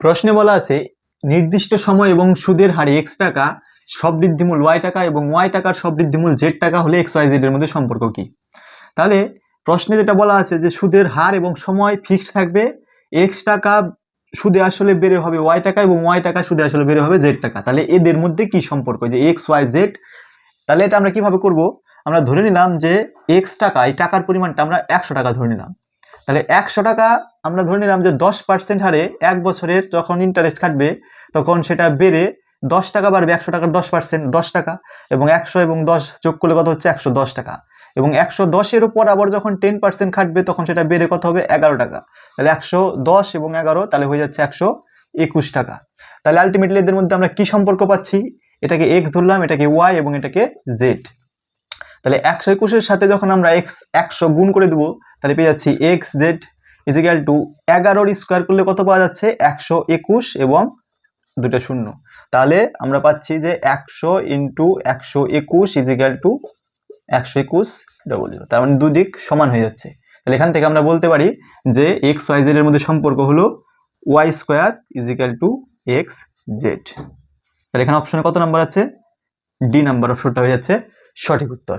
প্রশ্নে বলা আছে, নির্দিষ্ট সময় এবং সুদের হারে এক্স টাকা সব বৃদ্ধিমূল ওয়াই টাকা এবং ওয়াই টাকার সব বৃদ্ধিমূল জেড টাকা হলে এক্স ওয়াই জেড এর মধ্যে সম্পর্ক কি? তাহলে প্রশ্নে যেটা বলা আছে যে সুদের হার এবং সময় ফিক্সড থাকবে এক্স টাকা সুদে আসলে বেড়ে হবে ওয়াই টাকা এবং ওয়াই টাকা সুদে আসলে বেড়ে হবে জেড টাকা। তাহলে এদের মধ্যে কি সম্পর্ক? যে এক্স ওয়াই জেড তাহলে এটা আমরা কীভাবে করব? আমরা ধরে নিলাম যে এক্স টাকা, এই টাকার পরিমাণটা আমরা একশো টাকা ধরে নিলাম। তাহলে একশো টাকা আমরা ধরে নিলাম যে দশ পার্সেন্ট হারে এক বছরের যখন ইন্টারেস্ট কাটবে, তখন সেটা বেড়ে দশ টাকা বাড়বে, একশো টাকার দশ পার্সেন্ট দশ টাকা এবং একশো এবং দশ যোগ করলে কত হচ্ছে? একশো দশ টাকা। এবং একশো দশের উপর আবার যখন টেন পার্সেন্ট খাটবে তখন সেটা বেড়ে কত হবে? এগারো টাকা। তাহলে একশো দশ এবং এগারো, তাহলে হয়ে যাচ্ছে একশো একুশ টাকা। তাহলে আলটিমেটলি এদের মধ্যে আমরা কি সম্পর্ক পাচ্ছি? এটাকে এক্স ধরলাম, এটাকে ওয়াই এবং এটাকে জেড তাহলে একশো একুশের সাথে যখন আমরা এক্স একশো গুণ করে দেবো তাহলে পেয়ে যাচ্ছি X Z is equal to এগারোর স্কোয়ার করলে কত পাওয়া যাচ্ছে? একশো একুশ এবং দুটো শূন্য। তাহলে আমরা পাচ্ছি যে একশো ইন্টু একশো একুশ ইজিক্যাল টু একশো একুশ ডবল জিরো তার মানে দুদিক সমান হয়ে যাচ্ছে। তাহলে এখান থেকে আমরা বলতে পারি যে এক্স ওয়াই জেড এর মধ্যে সম্পর্ক হলো Y square equal to X Z তাহলে এখানে অপশনে কত নাম্বার আছে? ডি নাম্বার অপশনটা হয়ে যাচ্ছে সঠিক উত্তর।